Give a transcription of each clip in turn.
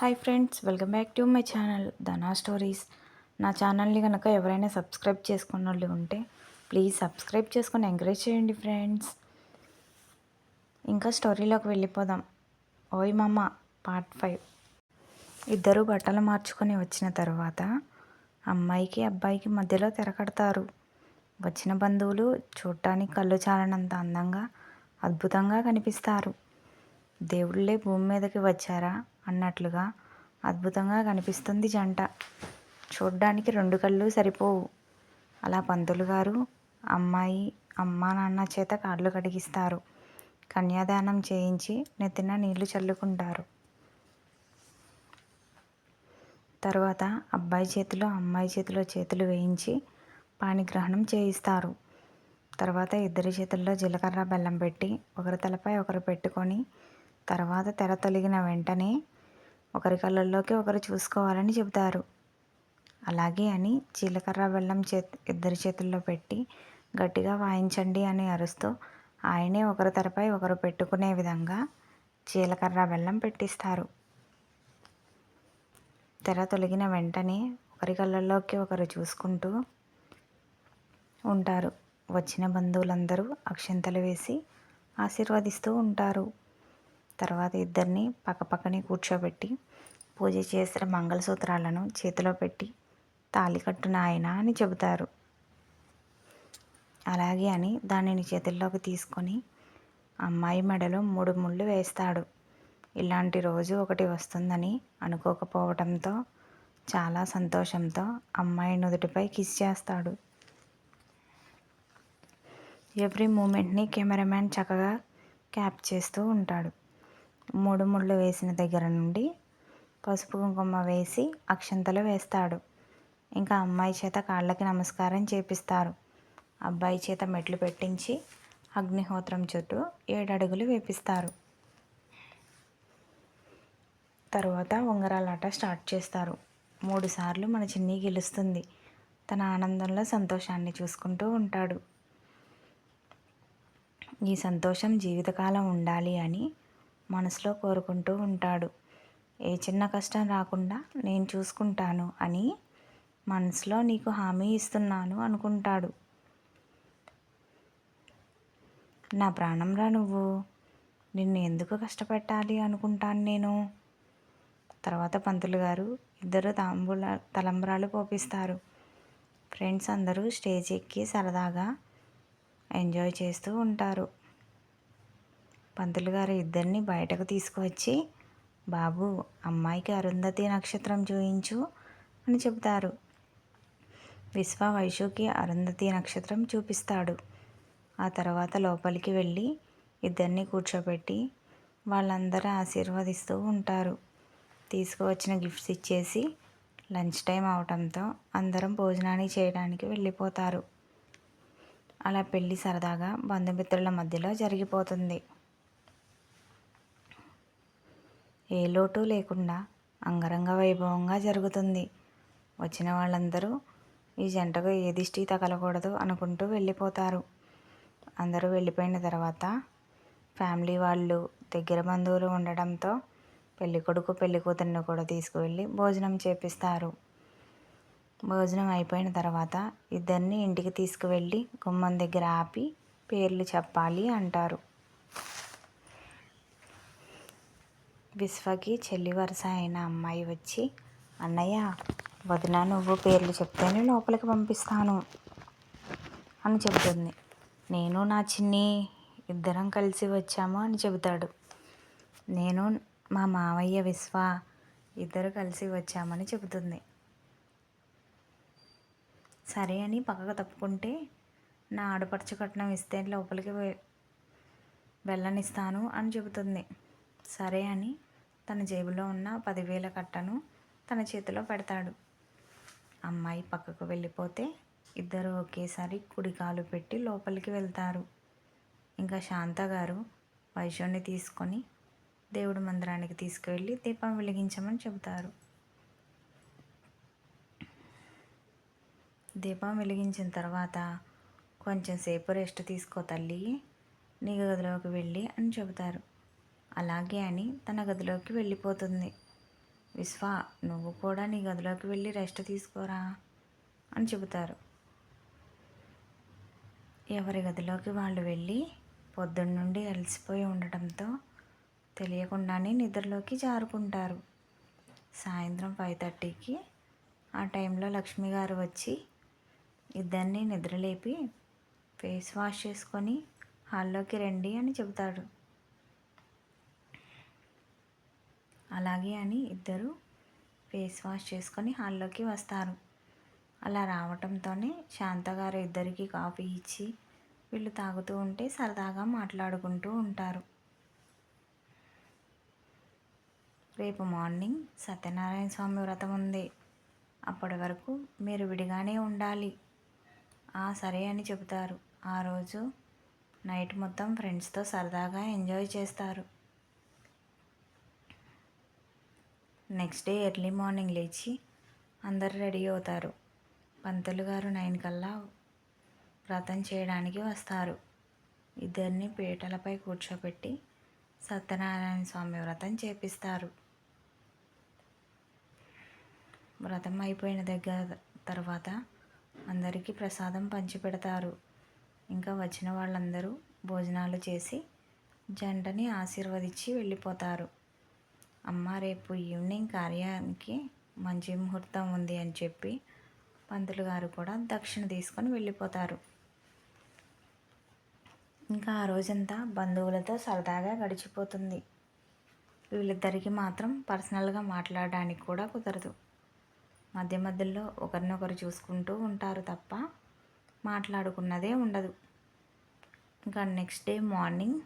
Hi friends welcome back to my channel Dhana stories. నా ఛానల్ని కనుక ఎవరైనా సబ్స్క్రైబ్ చేసుకున్న వాళ్ళు ఉంటే ప్లీజ్ సబ్స్క్రైబ్ చేసుకొని ఎంకరేజ్ చేయండి ఫ్రెండ్స్. ఇంకా స్టోరీలోకి వెళ్ళిపోదాం. ఓయ్ మామ పార్ట్ ఫైవ్. ఇద్దరు బట్టలు మార్చుకొని వచ్చిన తర్వాత అమ్మాయికి అబ్బాయికి మధ్యలో తెరకడతారు. వచ్చిన బంధువులు చూడటానికి కళ్ళు చాలనంత అందంగా అద్భుతంగా కనిపిస్తారు. దేవుళ్ళే భూమి మీదకి వచ్చారా? అన్నట్లుగా అద్భుతంగా కనిపిస్తుంది జంట. చూడ్డానికి రెండు కళ్ళు సరిపోవు. అలా పంతులు గారు అమ్మాయి అమ్మా నాన్న చేత కాళ్ళు కడిగిస్తారు. కన్యాదానం చేయించి నెత్తిన నీళ్ళు చల్లుకుంటారు. తర్వాత అబ్బాయి చేతిలో అమ్మాయి చేతిలో చేతులు వేయించి పాణిగ్రహణం చేయిస్తారు. తర్వాత ఇద్దరి చేతుల్లో జీలకర్ర బెల్లం పెట్టి ఒకరి తలపై ఒకరు పెట్టుకొని తర్వాత తెర తొలగిన వెంటనే ఒకరి కళ్ళల్లోకి ఒకరు చూసుకోవాలని చెబుతారు. అలాగే అని జీలకర్ర బెల్లం చేతి ఇద్దరి చేతుల్లో పెట్టి గట్టిగా వాయించండి అని అరుస్తూ ఆయనే ఒకరి తెరపై ఒకరు పెట్టుకునే విధంగా జీలకర్ర బెల్లం పెట్టిస్తారు. తెర తొలగిన వెంటనే ఒకరి కళ్ళల్లోకి ఒకరు చూసుకుంటూ ఉంటారు. వచ్చిన బంధువులందరూ అక్షంతలు వేసి ఆశీర్వదిస్తూ ఉంటారు. తర్వాత ఇద్దరిని పక్కపక్కనే కూర్చోబెట్టి పూజ చేసిన మంగళసూత్రాలను చేతిలో పెట్టి తాళి కట్టున అని చెబుతారు. అలాగే అని దానిని చేతుల్లోకి తీసుకొని అమ్మాయి మెడలో మూడు ముళ్ళు వేస్తాడు. ఇలాంటి రోజు ఒకటి వస్తుందని అనుకోకపోవడంతో చాలా సంతోషంతో అమ్మాయి నుదుటిపై కిస్ చేస్తాడు. ఎవ్రీ మూమెంట్ని కెమెరామ్యాన్ చక్కగా క్యాప్ చేస్తూ ఉంటాడు. మూడు ముళ్ళు వేసిన దగ్గర నుండి పసుపు కుంకుమ వేసి అక్షంతలు వేస్తాడు. ఇంకా అమ్మాయి చేత కాళ్ళకి నమస్కారం చేపిస్తారు. అబ్బాయి చేత మెట్లు పెట్టించి అగ్నిహోత్రం చుట్టూ ఏడడుగులు వేపిస్తారు. తర్వాత ఉంగరాలాట స్టార్ట్ చేస్తారు. మూడుసార్లు మన చిన్ని గెలుస్తుంది. తన ఆనందంలో సంతోషాన్ని చూసుకుంటూ ఉంటాడు. ఈ సంతోషం జీవితకాలం ఉండాలి అని మనసులో కోరుకుంటూ ఉంటాడు. ఏ చిన్న కష్టం రాకుండా నేను చూసుకుంటాను అని మనసులో నీకు హామీ ఇస్తున్నాను అనుకుంటాడు. నా ప్రాణంరా నువ్వు. నిన్ను ఎందుకు కష్టపెట్టాలి అనుకుంటాను నేను? తర్వాత పంతులు గారు ఇద్దరు తాంబూల తలంబ్రాలు పోపిస్తారు. ఫ్రెండ్స్ అందరూ స్టేజ్ ఎక్కి సరదాగా ఎంజాయ్ చేస్తూ ఉంటారు. పంతులు గారు ఇద్దరిని బయటకు తీసుకువచ్చి బాబు అమ్మాయికి అరుంధతి నక్షత్రం చూయించు అని చెబుతారు. విశ్వ వైశుకి అరుంధతి నక్షత్రం చూపిస్తాడు. ఆ తర్వాత లోపలికి వెళ్ళి ఇద్దరిని కూర్చోబెట్టి వాళ్ళందరూ ఆశీర్వదిస్తూ ఉంటారు. తీసుకువచ్చిన గిఫ్ట్స్ ఇచ్చేసి లంచ్ టైం అవటంతో అందరం భోజనాన్ని చేయడానికి వెళ్ళిపోతారు. అలా పెళ్ళి సరదాగా బంధుమిత్రుల మధ్యలో జరిగిపోతుంది. ఏ లోటు లేకుండా అంగరంగ వైభవంగా జరుగుతుంది. వచ్చిన వాళ్ళందరూ ఈ జంటకు ఏ దిష్టి తగలకూడదు అనుకుంటూ వెళ్ళిపోతారు. అందరూ వెళ్ళిపోయిన తర్వాత ఫ్యామిలీ వాళ్ళు దగ్గర బంధువులు ఉండడంతో పెళ్ళికొడుకు పెళ్ళి కూతురిని కూడా తీసుకువెళ్ళి భోజనం చేపిస్తారు. భోజనం అయిపోయిన తర్వాత ఇద్దరిని ఇంటికి తీసుకువెళ్ళి గుమ్మం దగ్గర ఆపి పేర్లు చెప్పాలి అంటారు. విశ్వకి చెల్లి వరుస అయిన అమ్మాయి వచ్చి అన్నయ్య వదిన నువ్వు పేర్లు చెప్తేనే లోపలికి పంపిస్తాను అని చెబుతుంది. నేను నా చిన్ని ఇద్దరం కలిసి వచ్చాము అని చెబుతాడు. నేను మా మావయ్య విశ్వ ఇద్దరు కలిసి వచ్చామని చెబుతుంది. సరే అని పక్కకు తప్పుకుంటే నా ఆడపడుచు కట్నం ఇస్తే లోపలికి వెళ్ళనిస్తాను అని చెబుతుంది. సరే అని తన జేబులో ఉన్న పదివేల కట్టను తన చేతిలో పెడతాడు. అమ్మాయి పక్కకు వెళ్ళిపోతే ఇద్దరు ఒకేసారి కుడికాలు పెట్టి లోపలికి వెళ్తారు. ఇంకా శాంత గారు వైశ్యుణ్ణి తీసుకొని దేవుడి మందిరానికి తీసుకువెళ్ళి దీపం వెలిగించమని చెబుతారు. దీపం వెలిగించిన తర్వాత కొంచెం సేపు రెస్ట్ తీసుకో తల్లి నీ గదిలోకి వెళ్ళి అని చెబుతారు. అలాగే అని తన గదిలోకి వెళ్ళిపోతుంది. విశ్వ నువ్వు కూడా నీ గదిలోకి వెళ్ళి రెస్ట్ తీసుకోరా? అని చెబుతారు. ఎవరి గదిలోకి వాళ్ళు వెళ్ళి పొద్దున్నుండి అలసిపోయి ఉండటంతో తెలియకుండానే నిద్రలోకి జారుకుంటారు. సాయంత్రం ఫైవ్ థర్టీకి ఆ టైంలో లక్ష్మి గారు వచ్చి ఇద్దరిని నిద్రలేపి ఫేస్ వాష్ చేసుకొని హాల్లోకి రండి అని చెబుతాడు. అలాగే అని ఇద్దరు ఫేస్ వాష్ చేసుకొని హాల్లోకి వస్తారు. అలా రావటంతోనే శాంతగారు ఇద్దరికి కాఫీ ఇచ్చి వీళ్ళు తాగుతూ ఉంటే సరదాగా మాట్లాడుకుంటూ ఉంటారు. రేపు మార్నింగ్ సత్యనారాయణ స్వామి వ్రతం ఉంది. అప్పటి వరకు మీరు విడిగానే ఉండాలి. ఆ సరే అని చెబుతారు. ఆ రోజు నైట్ మొత్తం ఫ్రెండ్స్తో సరదాగా ఎంజాయ్ చేస్తారు. నెక్స్ట్ డే ఎర్లీ మార్నింగ్ లేచి అందరు రెడీ అవుతారు. పంతులు గారు నైన్ కల్లా వ్రతం చేయడానికి వస్తారు. ఇద్దరిని పీటలపై కూర్చోబెట్టి సత్యనారాయణ స్వామి వ్రతం చేపిస్తారు. వ్రతం అయిపోయిన దగ్గర తర్వాత అందరికీ ప్రసాదం పంచిపెడతారు. ఇంకా వచ్చిన వాళ్ళందరూ భోజనాలు చేసి జంటని ఆశీర్వదించి వెళ్ళిపోతారు. అమ్మ రేపు ఈవినింగ్ కార్యానికి మంచి ముహూర్తం ఉంది అని చెప్పి పంతులు గారు కూడా దక్షిణ తీసుకొని వెళ్ళిపోతారు. ఇంకా ఆ రోజంతా బంధువులతో సరదాగా గడిచిపోతుంది. వీళ్ళిద్దరికి మాత్రం పర్సనల్గా మాట్లాడడానికి కూడా కుదరదు. మధ్య మధ్యలో ఒకరినొకరు చూసుకుంటూ ఉంటారు తప్ప మాట్లాడుకున్నదే ఉండదు. ఇంకా నెక్స్ట్ డే మార్నింగ్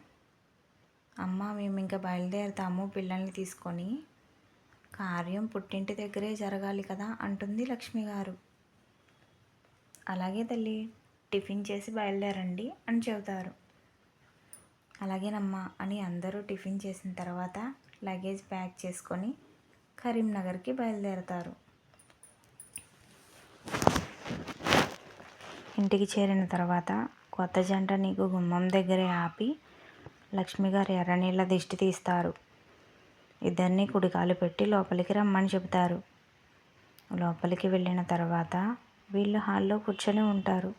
అమ్మ మేము ఇంకా బయలుదేరుతాము పిల్లల్ని తీసుకొని. కార్యం పుట్టింటి దగ్గరే జరగాలి కదా అంటుంది లక్ష్మి గారు. అలాగే తల్లి టిఫిన్ చేసి బయలుదేరండి అని చెబుతారు. అలాగేనమ్మా అని అందరూ టిఫిన్ చేసిన తర్వాత లగేజ్ ప్యాక్ చేసుకొని కరీంనగర్కి బయలుదేరతారు. ఇంటికి చేరిన తర్వాత కొత్త జంట నీకు గుమ్మం దగ్గరే ఆపి లక్ష్మిగారు ఎర్రనీళ్ళ దిష్టి తీస్తారు. ఇద్దరిని కుడికాలు పెట్టి లోపలికి రమ్మని చెబుతారు. లోపలికి వెళ్ళిన తర్వాత వీళ్ళు హాల్లో కూర్చొని ఉంటారు.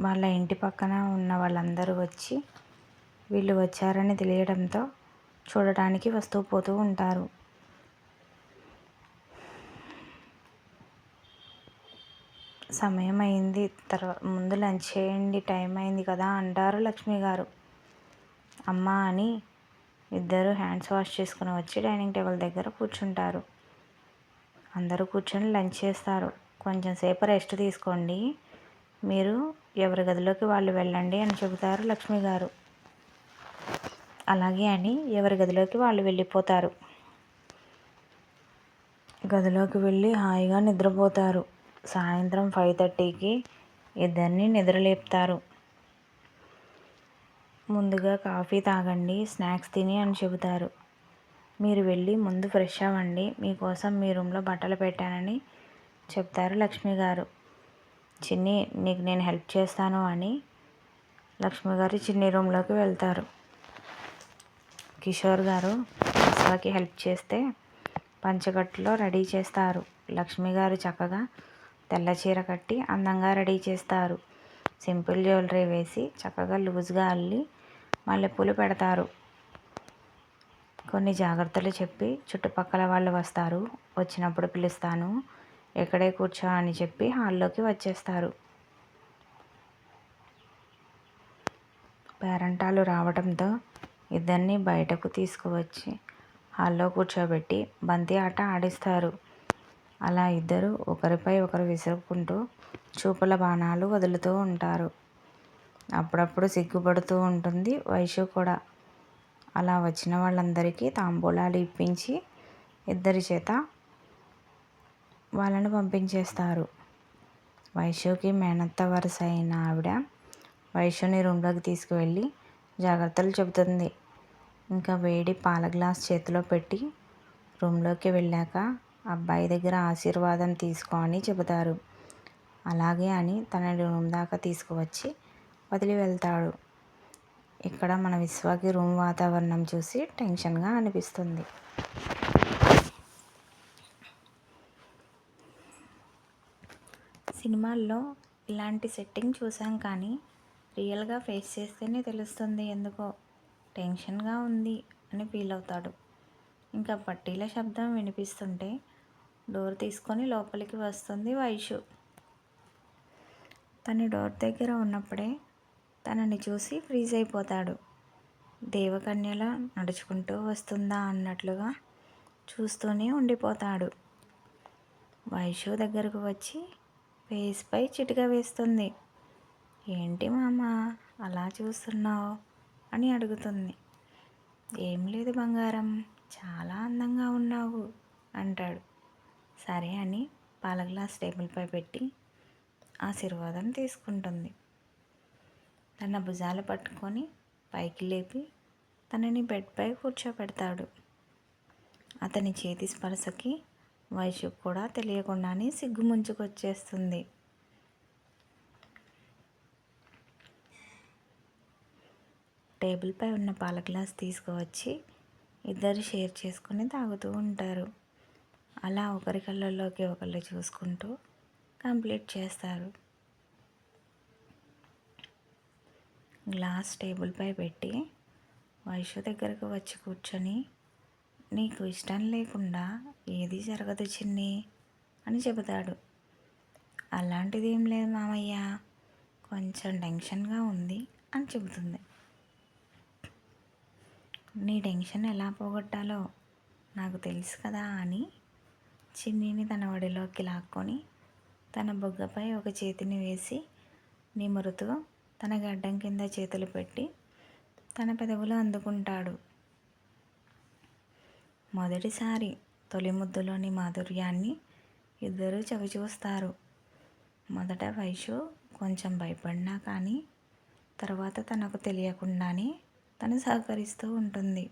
వాళ్ళ ఇంటి పక్కన ఉన్న వాళ్ళందరూ వచ్చి వీళ్ళు వచ్చారని తెలియడంతో చూడటానికి వస్తూ పోతూ ఉంటారు. సమయం అయింది తర్వాత ముందు లంచ్ చేయండి టైం అయింది కదా అంటారు లక్ష్మి గారు. అమ్మ అని ఇద్దరు హ్యాండ్స్ వాష్ చేసుకుని వచ్చి డైనింగ్ టేబుల్ దగ్గర కూర్చుంటారు. అందరూ కూర్చొని లంచ్ చేస్తారు. కొంచెం సేపు రెస్ట్ తీసుకోండి. మీరు ఎవరి గదిలోకి వాళ్ళు వెళ్ళండి అని చెబుతారు లక్ష్మి గారు. అలాగే అని ఎవరి గదిలోకి వాళ్ళు వెళ్ళిపోతారు. గదిలోకి వెళ్ళి హాయిగా నిద్రపోతారు. సాయంత్రం ఫైవ్ థర్టీకి ఇద్దరిని నిద్రలేపుతారు. ముందుగా కాఫీ తాగండి స్నాక్స్ తిని అని చెబుతారు. మీరు వెళ్ళి ముందు ఫ్రెష్ అవ్వండి మీకోసం మీ రూమ్లో బట్టలు పెట్టానని చెప్తారు లక్ష్మి గారు. చిన్ని నీకు నేను హెల్ప్ చేస్తాను అని లక్ష్మి గారు చిన్ని రూమ్లోకి వెళ్తారు. కిషోర్ గారు విశ్వాకి హెల్ప్ చేస్తే పంచకట్టులో రెడీ చేస్తారు. లక్ష్మి గారు చక్కగా తెల్ల చీర కట్టి అందంగా రెడీ చేస్తారు. సింపుల్ జ్యువెలరీ వేసి చక్కగా లూజ్గా అల్లి మల్లెపూలు పెడతారు. కొన్ని జాగ్రత్తలు చెప్పి చుట్టుపక్కల వాళ్ళు వస్తారు. వచ్చినప్పుడు పిలుస్తాను. ఎక్కడే కూర్చో అని చెప్పి హాల్లోకి వచ్చేస్తారు. పేరంటాలు రావడంతో ఇద్దరిని బయటకు తీసుకువచ్చి హాల్లో కూర్చోబెట్టి బంతి ఆట ఆడిస్తారు. అలా ఇద్దరు ఒకరిపై ఒకరు విసురుకుంటూ చూపుల బాణాలు వదులుతూ ఉంటారు. అప్పుడప్పుడు సిగ్గుపడుతూ ఉంటుంది వైషు కూడా. అలా వచ్చిన వాళ్ళందరికీ తాంబూలాలు ఇప్పించి ఇద్దరి చేత వాళ్ళని పంపించేస్తారు. వైషుకి మేనత్త వరుస అయిన ఆవిడ వైషుని రూమ్లోకి తీసుకువెళ్ళి జాగ్రత్తలు చెబుతుంది. ఇంకా వేడి పాల గ్లాస్ చేతిలో పెట్టి రూమ్లోకి వెళ్ళాక అబ్బాయి దగ్గర ఆశీర్వాదం తీసుకో అని చెబుతారు. అలాగే అని తనని రూమ్ దాకా తీసుకువచ్చి వదిలి వెళ్తాడు. ఇక్కడ మన విశ్వాకి రూమ్ వాతావరణం చూసి టెన్షన్గా అనిపిస్తుంది. సినిమాల్లో ఇలాంటి సెట్టింగ్ చూసాం కానీ రియల్గా ఫేస్ చేస్తేనే తెలుస్తుంది ఎందుకో. టెన్షన్గా ఉంది అని ఫీల్ అవుతాడు. ఇంకా పట్టీల శబ్దం వినిపిస్తుంటే డోర్ తీసుకొని లోపలికి వస్తుంది వైషు. తను డోర్ దగ్గర ఉన్నప్పుడే తనని చూసి ఫ్రీజ్ అయిపోతాడు. దేవకన్యలా నడుచుకుంటూ వస్తుందా అన్నట్లుగా చూస్తూనే ఉండిపోతాడు. వైషు దగ్గరకు వచ్చి ఫేస్పై చిటిక వేస్తుంది. ఏంటి మామ అలా చూస్తున్నావు? అని అడుగుతుంది. ఏం లేదు బంగారం చాలా అందంగా ఉన్నావు అంటాడు. సరే అని పాల గ్లాస్ టేబుల్పై పెట్టి ఆశీర్వాదం తీసుకుంటుంది. తన భుజాలు పట్టుకొని పైకి లేపి తనని బెడ్పై కూర్చోబెడతాడు అతని చేతి స్పర్శకి వయసు కూడా తెలియకుండానే సిగ్గు ముంచుకొచ్చేస్తుంది. టేబుల్పై ఉన్న పాల గ్లాస్ తీసుకువచ్చి ఇద్దరు షేర్ చేసుకుని తాగుతూ ఉంటారు. అలా ఒకరి కళ్ళల్లోకి ఒకళ్ళు చూసుకుంటూ కంప్లీట్ చేస్తారు. గ్లాస్ టేబుల్పై పెట్టి వైషు దగ్గరకు వచ్చి కూర్చొని నీకు ఇష్టం లేకుండా ఏది జరగదు చిన్ని అని చెబుతాడు. అలాంటిది ఏం లేదు మామయ్య కొంచెం టెన్షన్గా ఉంది అని చెబుతుంది. నీ టెన్షన్ ఎలా పోగొట్టాలో నాకు తెలుసు కదా అని చిన్నీని తన ఒడిలోకి లాక్కొని తన బొగ్గపై ఒక చేతిని వేసి నిమురుతూ తన గడ్డం కింద చేతులు పెట్టి తన పెదవులు అందుకుంటాడు. మొదటిసారి తొలి ముద్దులోని మాధుర్యాన్ని ఇద్దరూ చవి చూస్తారు మొదట వైషు కొంచెం భయపడినా కానీ తర్వాత తనకు తెలియకుండానే తను సహకరిస్తూ ఉంటుంది.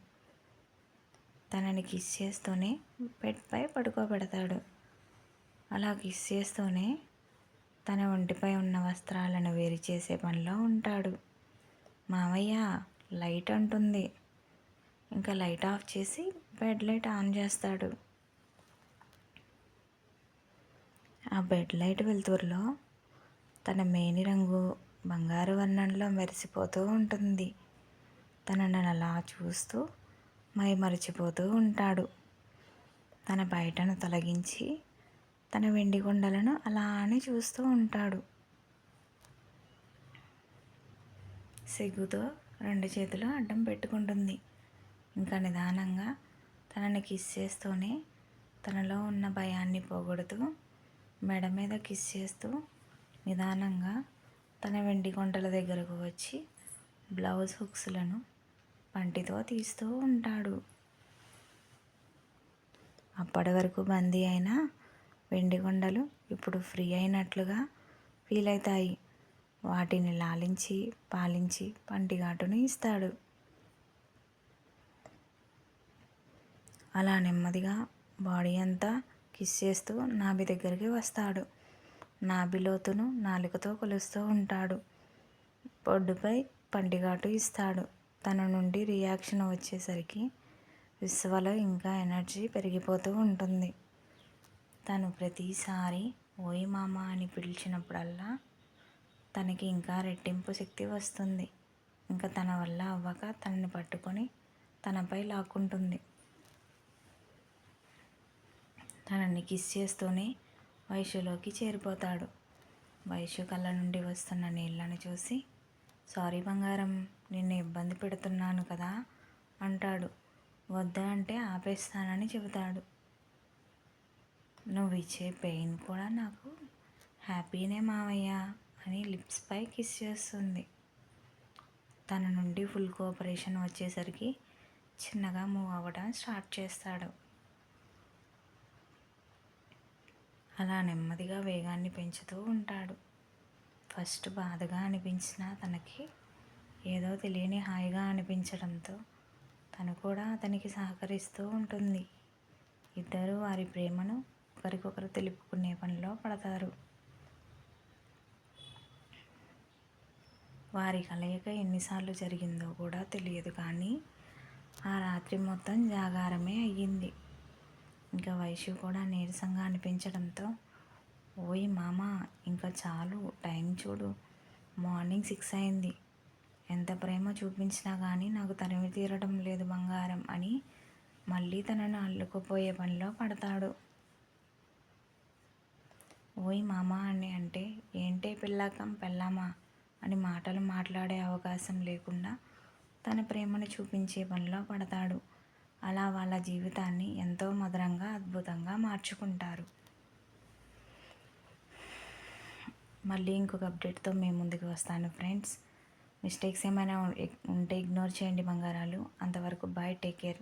తనని కిస్ చేస్తూనే బెడ్పై పడుకోబెడతాడు. అలా కిస్ చేస్తూనే తన ఒంటిపై ఉన్న వస్త్రాలను వేరు చేసే పనిలో ఉంటాడు. మావయ్య లైట్ అంటుంది. ఇంకా లైట్ ఆఫ్ చేసి బెడ్ లైట్ ఆన్ చేస్తాడు. ఆ బెడ్ లైట్ వెలుతురులో తన మేని రంగు బంగారు వర్ణంలో మెరిసిపోతూ ఉంటుంది. తనను అలా చూస్తూ మైమరిచిపోతూ ఉంటాడు. తన బయటను తొలగించి తన వెండి కొండలను అలానే చూస్తూ ఉంటాడు. సిగ్గుతో రెండు చేతులు అడ్డం పెట్టుకుంటుంది. ఇంకా నిదానంగా తనని కిస్ చేస్తూనే తనలో ఉన్న భయాన్ని పోగొడుతూ మెడ మీద కిస్ చేస్తూ నిదానంగా తన వెండి కొండల దగ్గరకు వచ్చి బ్లౌజ్ హుక్స్లను పంటితో తీస్తూ ఉంటాడు. అప్పటి వరకు బందీ అయిన వెండి కొండలు ఇప్పుడు ఫ్రీ అయినట్లుగా ఫీల్ అవుతాయి వాటిని లాలించి పాలించి పంటిఘాటును ఇస్తాడు. అలా నెమ్మదిగా బాడీ అంతా కిస్ చేస్తూ నాభి దగ్గరికి వస్తాడు. నాభి లోతును నాలుకతో కొలుస్తూ ఉంటాడు. బొడ్డుపై పంటిఘాటు ఇస్తాడు. తన నుండి రియాక్షన్ వచ్చేసరికి విశ్వలో ఇంకా ఎనర్జీ పెరిగిపోతూ ఉంటుంది. తను ప్రతిసారి ఓయి మామ అని పిలిచినప్పుడల్లా తనకి ఇంకా రెట్టింపు శక్తి వస్తుంది. ఇంకా తన వల్ల అవ్వక తనని పట్టుకొని తనపై లాక్కుంటుంది. తనని కిస్ చేస్తూనే వయసులోకి చేరిపోతాడు. వయసు కళ్ళ నుండి వస్తున్న నీళ్ళని చూసి సారీ బంగారం నిన్ను ఇబ్బంది పెడుతున్నాను కదా అంటాడు. వద్దా అంటే ఆపేస్తానని చెబుతాడు. నువ్వు ఇచ్చే పెయిన్ కూడా నాకు హ్యాపీనే మావయ్య అని లిప్స్పై కిస్ చేస్తుంది. తన నుండి ఫుల్ కోఆపరేషన్ వచ్చేసరికి చిన్నగా మూవ్ అవ్వడం స్టార్ట్ చేస్తాడు. అలా నెమ్మదిగా వేగాన్ని పెంచుతూ ఉంటాడు. ఫస్ట్ బాధగా అనిపించిన తనకి ఏదో తెలియని హాయిగా అనిపించడంతో తను కూడా అతనికి సహకరిస్తూ ఉంటుంది. ఇద్దరు వారి ప్రేమను ఒకరికొకరు తెలుపుకునే పనిలో పడతారు. వారి కలయిక ఎన్నిసార్లు జరిగిందో కూడా తెలియదు కానీ ఆ రాత్రి మొత్తం జాగారమే అయ్యింది. ఇంకా వయసు కూడా నీరసంగా అనిపించడంతో ఓయ్ మామ ఇంకా చాలు. టైం చూడు. మార్నింగ్ సిక్స్ అయింది. ఎంత ప్రేమ చూపించినా కానీ నాకు తనివి తీరడం లేదు బంగారం అని మళ్ళీ తనను అల్లుకుపోయే పనిలో పడతాడు. ఓయ్ మామ అని అంటే ఏంటే పిల్లాకం పెళ్ళామా అని మాటలు మాట్లాడే అవకాశం లేకుండా తన ప్రేమను చూపించే పనిలో పడతాడు. అలా వాళ్ళ జీవితాన్ని ఎంతో మధురంగా అద్భుతంగా మార్చుకుంటారు. మళ్ళీ ఇంకొక అప్డేట్తో మేము ముందుకు వస్తాను ఫ్రెండ్స్. మిస్టేక్స్ ఏమైనా ఉంటే ఇగ్నోర్ చేయండి బంగారాలు. అంతవరకు బాయ్ టేక్ కేర్.